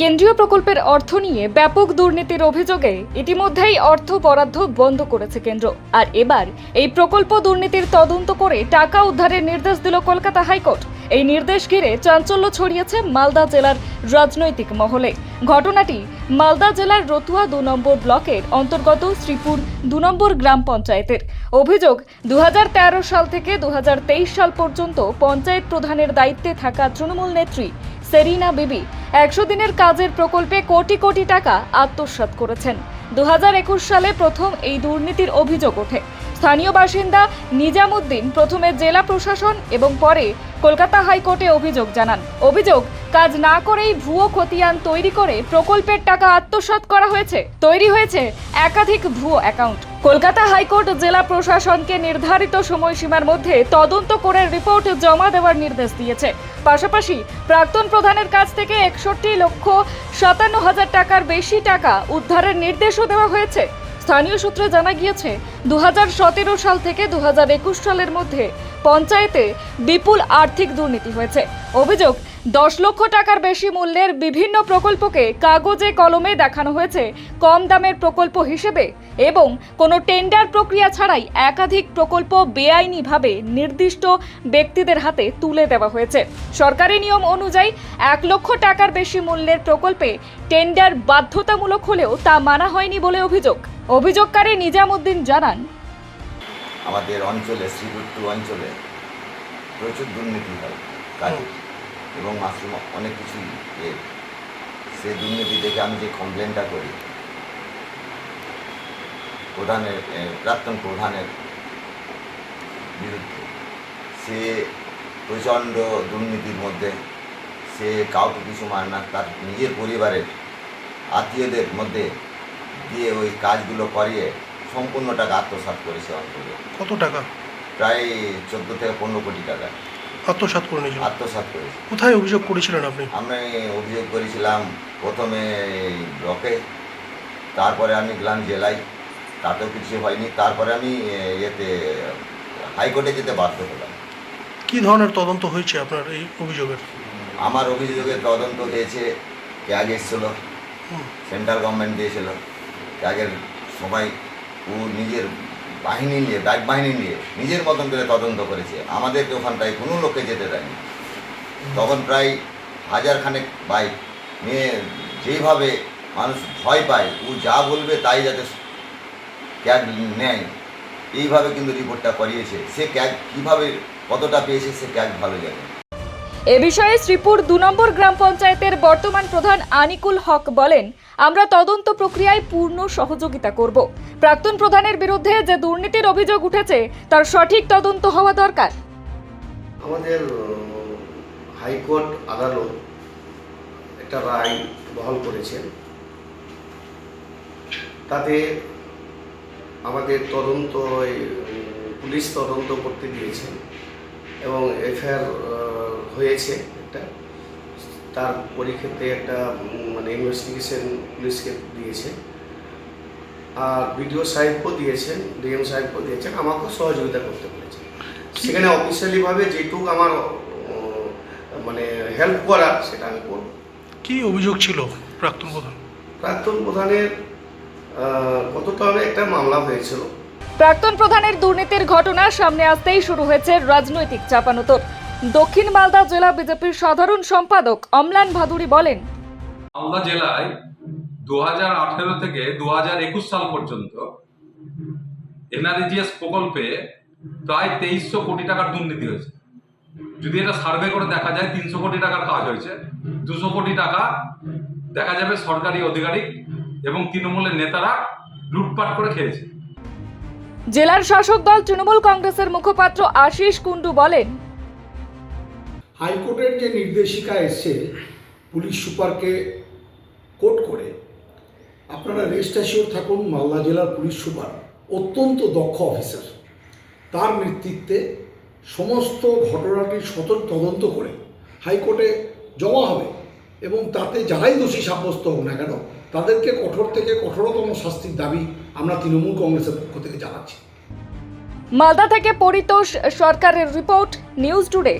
কেন্দ্রীয় প্রকল্পের অর্থ নিয়ে ব্যাপক দুর্নীতির অভিযোগে ইতিমধ্যেই অর্থ বরাদ্দ বন্ধ করেছে কেন্দ্র। আর এবার এই প্রকল্প দুর্নীতির তদন্ত করে টাকা উদ্ধারের নির্দেশ দিল কলকাতা হাইকোর্ট। এই নির্দেশ ঘিরে চাঞ্চল্য ছড়িয়েছে মালদা জেলার রাজনৈতিক মহলে। ঘটনাটি মালদা জেলার রতুয়া দু নম্বর ব্লকের অন্তর্গত শ্রীপুর দু নম্বর গ্রাম পঞ্চায়েতের। অভিযোগ দু হাজার তেরো সাল থেকে দু হাজার তেইশ সাল পর্যন্ত পঞ্চায়েত প্রধানের দায়িত্বে থাকা তৃণমূল নেত্রী সেরিনা বিবি একশো দিনের কাজের প্রকল্পে কোটি কোটি টাকা আত্মসাত করেছেন। দু হাজার একুশ সালে প্রথম এই দুর্নীতির অভিযোগ ওঠে। স্থানীয় বাসিন্দা নিজামুদ্দিন প্রথমে জেলা প্রশাসন এবং পরে কলকাতা হাইকোর্টে অভিযোগ জানান। অভিযোগ, কাজ না করেই ভুয়ো খতিয়ান তৈরি করে প্রকল্পের টাকা আত্মসাৎ করা হয়েছে। তৈরি হয়েছে একাধিক ভুয়ো অ্যাকাউন্ট। কলকাতা হাইকোর্ট জেলা প্রশাসনকে নির্ধারিত সময়সীমার মধ্যে তদন্ত করে রিপোর্ট জমা দেওয়ার নির্দেশ দিয়েছে। পাশাপাশি প্রাক্তন প্রধানের কাছ থেকে একষট্টি লক্ষ সাতান্ন হাজার টাকার বেশি টাকা উদ্ধারের নির্দেশও দেওয়া হয়েছে। স্থানীয় সূত্রে জানা গিয়েছে দু হাজার সতেরো সাল থেকে দু হাজার একুশ সালের মধ্যে পঞ্চায়েতে বিপুল আর্থিক দুর্নীতি হয়েছে। অভিযোগ, দশ লক্ষ টাকার বেশি মূল্যের বিভিন্ন প্রকল্পকে কাগজে কলমে দেখানো হয়েছে কম দামের প্রকল্প হিসেবে এবং কোনো টেন্ডার প্রক্রিয়া ছাড়াই একাধিক প্রকল্প বেআইনিভাবে নির্দিষ্ট ব্যক্তিদের হাতে তুলে দেওয়া হয়েছে। সরকারি নিয়ম অনুযায়ী, এক লক্ষ টাকার বেশি মূল্যের প্রকল্পে টেন্ডার বাধ্যতামূলক হলেও তা মানা হয়নি বলে অভিযোগ। অভিযোগকারী নিজামুদ্দিন জানান আমাদের অঞ্চলে শ্রীপুত্র অঞ্চলে প্রচুর দুর্নীতি হয় কাজে এবং মাশরুম অনেক কিছু সে দুর্নীতি দেখে আমি যে কমপ্লেনটা করি প্রধানের প্রাক্তন প্রধানের বিরুদ্ধে সে প্রচণ্ড দুর্নীতির মধ্যে সে কাউকে কিছু মানে না তার নিজের পরিবারের আত্মীয়দের মধ্যে দিয়ে ওই কাজগুলো করিয়ে সম্পূর্ণ টাকা আত্মসাৎ করেছে অঞ্চলে কত টাকা? প্রায় চোদ্দ থেকে পনেরো কোটি টাকা। আত্মসাৎ করে নিয়েছিল? আত্মসাৎ করেছে। কোথায় অভিযোগ করেছিলেন আপনি? আমি অভিযোগ করেছিলাম প্রথমে ব্লকে তারপরে আমি গেলাম জেলায়। তাতেও কিছু হয়নি। তারপরে আমি ইয়েতে হাইকোর্টে যেতে বাধ্য হলাম। কি ধরনের তদন্ত হয়েছে আপনার এই অভিযোগের? আমার অভিযোগের তদন্ত হয়েছে ক্যাগ এসেছিল। সেন্ট্রাল গভর্নমেন্ট দিয়েছিল। ক্যাগের সবাই ও নিজের বাহিনী নিয়ে, ডাক বাহিনী নিয়ে নিজের মতন করে তদন্ত করেছে। আমাদেরকে ওখানটায় কোনো লোককে যেতে দেয়নি। তখন প্রায় হাজার খানেক বাইক নিয়ে যেইভাবে মানুষ ভয় পায়, ও যা বলবে তাই যাতে ক্যাব নেয়, এইভাবে কিন্তু রিপোর্টটা করিয়েছে। সে ক্যাব কীভাবে, কতটা পেয়েছে, সে ক্যাব ভালো জানে। এ বিষয়ে শ্রীপুর দু নম্বর গ্রাম পঞ্চায়েতের বর্তমান প্রধান আনিকুল হক বলেন, আমরা তদন্ত প্রক্রিয়ায় পূর্ণ সহযোগিতা করব। প্রাক্তন প্রধানের বিরুদ্ধে যে দুর্নীতির অভিযোগ উঠেছে, তার সঠিক তদন্ত হওয়া দরকার। আমাদের হাইকোর্ট আদালত একটা রায় বহাল করেছেন তাতে আমাদের তদন্ত পুলিশ তদন্ত করতে দিয়েছেন এবং এফআইআর হয়েছে একটা। তার পরিক্ষেত্রে একটা মানে ইনভেস্টিগেশন পুলিশকে দিয়েছে। আর বিডিও সাহেবকেও দিয়েছেন ডিএম সাহেবকেও দিয়েছেন আমাকেও সহযোগিতা করতে বলেছেন সেখানে অফিসিয়ালিভাবে যেটুকু আমার মানে হেল্প করা সেটা আমি করব। কি অভিযোগ ছিল প্রাক্তন প্রধান? প্রাক্তন প্রধানের কতটা একটা মামলা হয়েছিল। প্রাক্তন প্রধানের দুর্নীতির ঘটনা সামনে আসতেই শুরু হয়েছে রাজনৈতিক চাপানোতর। দক্ষিণ মালদা জেলা বিজেপির সাধারণ সম্পাদক অমলান ভাদুরী বলেন মালদা জেলায় দু হাজার আঠেরো থেকে দু হাজার একুশ সাল পর্যন্ত এনআরজিএস প্রকল্পে প্রায় তেইশশো কোটি টাকার দুর্নীতি হয়েছে। যদি এটা সার্ভে করে দেখা যায় তিনশো কোটি টাকার কাজ হয়েছে। দুশো কোটি টাকা দেখা যাবে সরকারি অধিকারী এবং তৃণমূলের নেতারা লুটপাট করে খেয়েছে। জেলার শাসক দল তৃণমূল কংগ্রেসের মুখপাত্র আশিস কুন্ডু বলেন হাইকোর্টের যে নির্দেশিকা এসছে, পুলিশ সুপারকে কোর্ট করে, আপনারা রেস্ট থাকুন, মালদা জেলার পুলিশ সুপার অত্যন্ত দক্ষ অফিসার তার নেতৃত্বে সমস্ত ঘটনাটির সতর্ক তদন্ত করে হাইকোর্টে জমা হবে এবং তাতে যারাই দোষী সাব্যস্ত হোক না কেন, তাদেরকে কঠোর থেকে কঠোরতম শাস্তির দাবি আমরা তৃণমূল কংগ্রেসের পক্ষ থেকে জানাচ্ছি। মালদা থেকে পরিতোষ সরকারের রিপোর্ট, নিউজ টুডে।